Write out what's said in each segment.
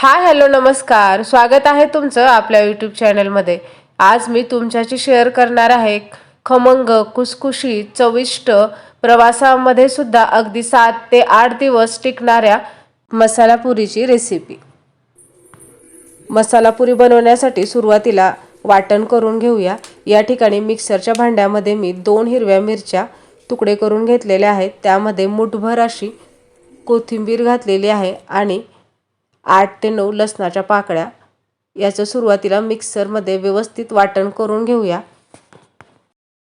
Hi hello नमस्कार. स्वागत आहे तुमचं आपल्या यूट्यूब चॅनलमध्ये आज मी तुमच्याशी शेअर करणार आहे खमंग कुसकुशी चविष्ट प्रवासामध्ये सुद्धा अगदी सात ते आठ दिवस टिकणाऱ्या मसाला पुरीची रेसिपी मसाला पुरी बनवण्यासाठी सुरुवातीला वाटण करून घेऊया. या ठिकाणी मिक्सरच्या भांड्यामध्ये मी दोन हिरव्या मिरच्या तुकडे करून घेतलेल्या आहेत. त्यामध्ये मुठभर अशी कोथिंबीर घातलेली आहे आणि आठ ते नऊ लसणाच्या पाकळ्या. याचं सुरुवातीला मिक्सरमध्ये व्यवस्थित वाटण करून घेऊया.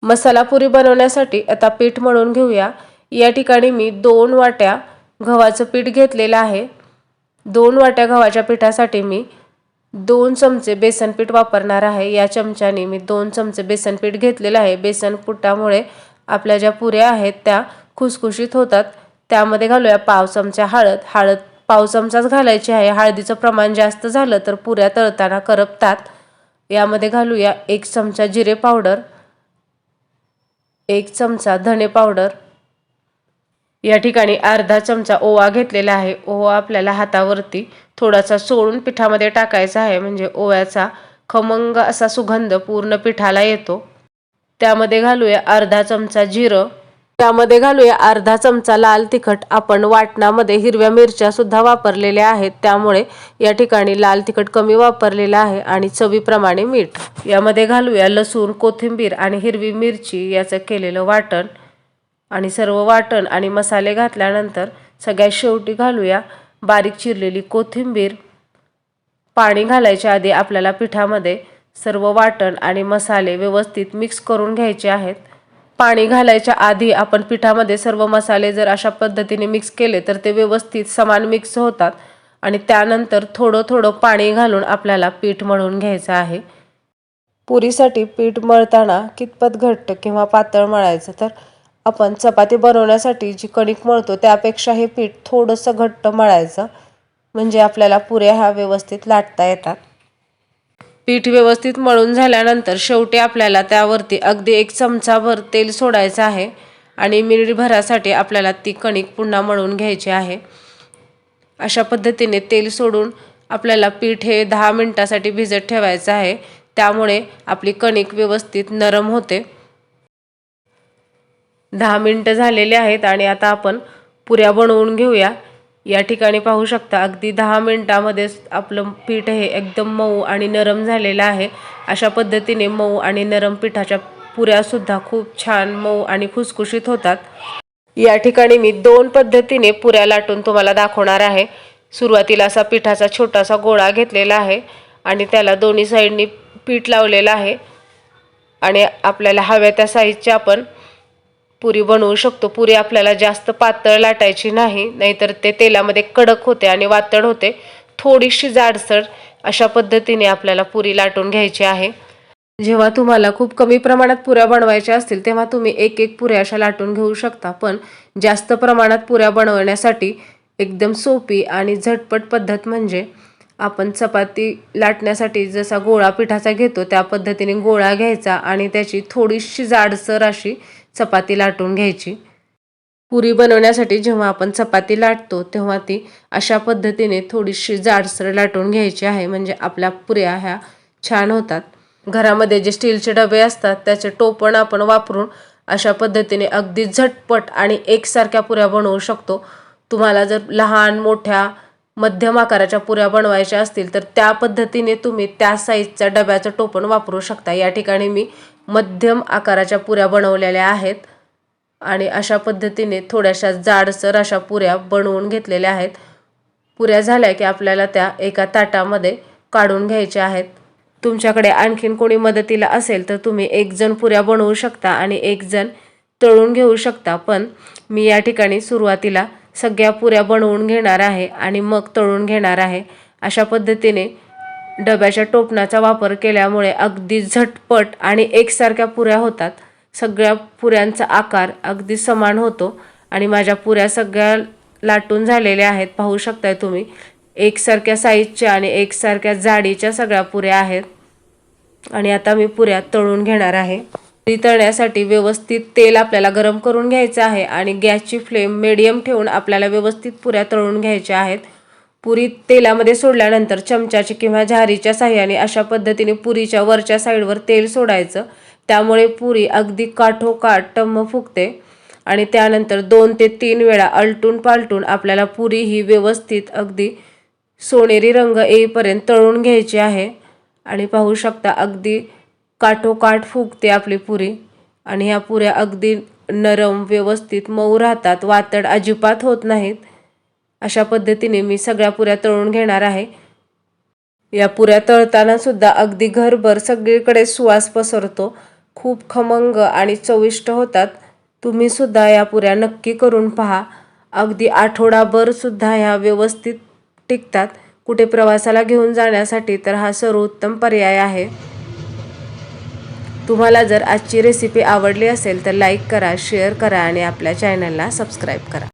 मसाला पुरी बनवण्यासाठी आता पीठ मळून घेऊया. या ठिकाणी मी दोन वाट्या गव्हाचं पीठ घेतलेलं आहे. दोन वाट्या गव्हाच्या पिठासाठी मी दोन चमचे बेसन पीठ वापरणार आहे. या चमच्याने मी दोन चमचे बेसन पीठ घेतलेलं आहे. बेसन पिठामुळे आपल्या ज्या पुऱ्या आहेत त्या खुसखुशीत होतात. त्यामध्ये घालूया पाव चमचा हळद. हळद पाव चमचाच घालायची आहे. हळदीचं प्रमाण जास्त झालं तर पुऱ्या तळताना करपतात. यामध्ये घालूया एक चमचा जिरे पावडर एक चमचा धणे पावडर. या ठिकाणी अर्धा चमचा ओवा घेतलेला आहे. ओवा आपल्याला हातावरती थोडासा सोडून पिठामध्ये टाकायचा आहे. म्हणजे ओव्याचा खमंग असा सुगंध पूर्ण पिठाला येतो. त्यामध्ये घालूया अर्धा चमचा जिरं. त्यामध्ये घालूया अर्धा चमचा लाल तिखट. आपण वाटणामध्ये हिरव्या मिरच्या सुद्धा वापरलेल्या आहेत. त्यामुळे या ठिकाणी लाल तिखट कमी वापरलेलं आहे आणि चवीप्रमाणे मीठ. यामध्ये घालूया लसूण कोथिंबीर आणि हिरवी मिरची. याचं केलेलं वाटण आणि सर्व वाटण आणि मसाले घातल्यानंतर सगळ्यात शेवटी घालूया बारीक चिरलेली कोथिंबीर. पाणी घालायच्या आधी आपल्याला पिठामध्ये सर्व वाटण आणि मसाले व्यवस्थित मिक्स करून घ्यायचे आहेत. पाणी घालायच्या आधी आपण पिठामध्ये सर्व मसाले जर अशा पद्धतीने मिक्स केले तर ते व्यवस्थित समान मिक्स होतात. आणि त्यानंतर थोडं थोडं पाणी घालून आपल्याला पीठ मळून घ्यायचं आहे. पुरीसाठी पीठ मळताना कितपत घट्ट किंवा पातळ मळायचं तर आपण चपाती बनवण्यासाठी जी कणिक मळतो त्यापेक्षा हे पीठ थोडंसं घट्ट मळायचं. म्हणजे आपल्याला पुऱ्या ह्या व्यवस्थित लाटता येतात. पीठ व्यवस्थित मळून झाल्यानंतर शेवटी आपल्याला त्यावरती अगदी एक चमचाभर तेल सोडायचं आहे आणि मिरभरासाठी आपल्याला ती कणिक पुन्हा मळून घ्यायची आहे. अशा पद्धतीने तेल सोडून आपल्याला पीठ हे दहा मिनटासाठी भिजत ठेवायचं आहे. त्यामुळे आपली कणिक व्यवस्थित नरम होते. दहा मिनटं झालेले आहेत आणि आता आपण पुऱ्या बनवून घेऊया. या ठिकाणी पाहू शकता अगदी दहा मिनटामध्येच आपलं पीठ हे एकदम मऊ आणि नरम झालेलं आहे. अशा पद्धतीने मऊ आणि नरम पिठाच्या पुऱ्यासुद्धा खूप छान मऊ आणि खुसखुशीत होतात. या ठिकाणी मी दोन पद्धतीने पुऱ्या लाटून तुम्हाला दाखवणार आहे. सुरुवातीला असा पिठाचा छोटासा गोळा घेतलेला आहे आणि त्याला दोन्ही साईडनी पीठ लावलेलं आहे. आणि आपल्याला हव्या त्या साईजच्या आपण पुरी बनवू शकतो. पुरी आपल्याला जास्त पातळ लाटायची नाही नाहीतर ते तेलामध्ये कडक होते आणि वातड होते. थोडीशी जाडसर अशा पद्धतीने आपल्याला पुरी लाटून घ्यायची आहे. जेव्हा तुम्हाला खूप कमी प्रमाणात पुऱ्या बनवायच्या असतील तेव्हा तुम्ही एक एक पुऱ्या अशा लाटून घेऊ शकता. पण जास्त प्रमाणात पुऱ्या बनवण्यासाठी एकदम सोपी आणि झटपट पद्धत म्हणजे आपण चपाती लाटण्यासाठी जसा गोळा पिठाचा घेतो त्या पद्धतीने गोळा घ्यायचा आणि त्याची थोडीशी जाडसर अशी चपाती लाटून घ्यायची. पुरी बनवण्यासाठी जेव्हा आपण चपाती लाटतो तेव्हा ती अशा पद्धतीने थोडीशी जाडसर लाटून घ्यायची आहे. म्हणजे आपल्या पुऱ्या ह्या छान होतात. घरामध्ये जे स्टीलचे डबे असतात त्याचे टोपण आपण वापरून अशा पद्धतीने अगदी झटपट आणि एकसारख्या पुऱ्या बनवू शकतो. तुम्हाला जर लहान मोठ्या मध्यम आकाराच्या पुऱ्या बनवायच्या असतील तर त्या पद्धतीने तुम्ही त्या साईजच्या डब्याचं टोपण वापरू शकता. या ठिकाणी मी मध्यम आकाराच्या पुऱ्या बनवलेल्या आहेत आणि अशा पद्धतीने थोड्याशा जाडसर अशा पुऱ्या बनवून घेतलेल्या आहेत. पुऱ्या झाल्या की आपल्याला त्या एका ताटामध्ये काढून घ्यायच्या आहेत. तुमच्याकडे आणखीन कोणी मदतीला असेल तर तुम्ही एक जण पुऱ्या बनवू शकता आणि एक जण तळून घेऊ शकता. पण मी या ठिकाणी सुरुवातीला सगळ्या पुऱ्या बनवून घेणार आहे आणि मग तळून घेणार आहे. अशा पद्धतीने डब्याच्या टोपणाचा वापर केल्यामुळे अगदी झटपट आणि एकसारख्या पुऱ्या होतात. सगळ्या पुऱ्यांचा आकार अगदी समान होतो आणि माझ्या पुऱ्या सगळ्या लाटून झालेल्या आहेत. पाहू शकताय तुम्ही एकसारख्या साईजच्या आणि एकसारख्या जाडीच्या सगळ्या पुऱ्या आहेत. आणि आता मी पुऱ्या तळून घेणार आहे. तळण्यासाठी व्यवस्थित तेल आपल्याला गरम करून घ्यायचं आहे आणि गॅसची फ्लेम मिडियम ठेवून आपल्याला व्यवस्थित पुऱ्या तळून घ्यायच्या आहेत. पुरी तेलामध्ये सोडल्यानंतर चमच्याची किंवा झारीच्या साह्याने अशा पद्धतीने पुरीच्या वरच्या साईडवर तेल सोडायचं. त्यामुळे पुरी अगदी काठोकाठ टम्म फुगते आणि त्यानंतर दोन ते तीन वेळा अलटून पालटून आपल्याला पुरी ही व्यवस्थित अगदी सोनेरी रंग येईपर्यंत तळून घ्यायची आहे. आणि पाहू शकता अगदी काठोकाठ फुगते आपली पुरी. आणि ह्या पुऱ्या अगदी नरम व्यवस्थित मऊ राहतात. वातड अजिबात होत नाहीत. अशा पद्धतीने मी सगळ्या पुऱ्या तळून घेणार आहे. या पुऱ्या तळताना सुद्धा अगदी घरभर सगळीकडे सुवास पसरतो. खूप खमंग आणि चविष्ट होतात. तुम्ही सुद्धा या पुऱ्या नक्की करून पहा. अगदी आठवडाभर सुद्धा ह्या व्यवस्थित टिकतात. कुठे प्रवासाला घेऊन जाण्यासाठी तर हा सर्वोत्तम पर्याय आहे. तुम्हाला जर आजची रेसिपी आवडली असेल तर लाईक करा शेअर करा आणि आपल्या चॅनलला सबस्क्राईब करा.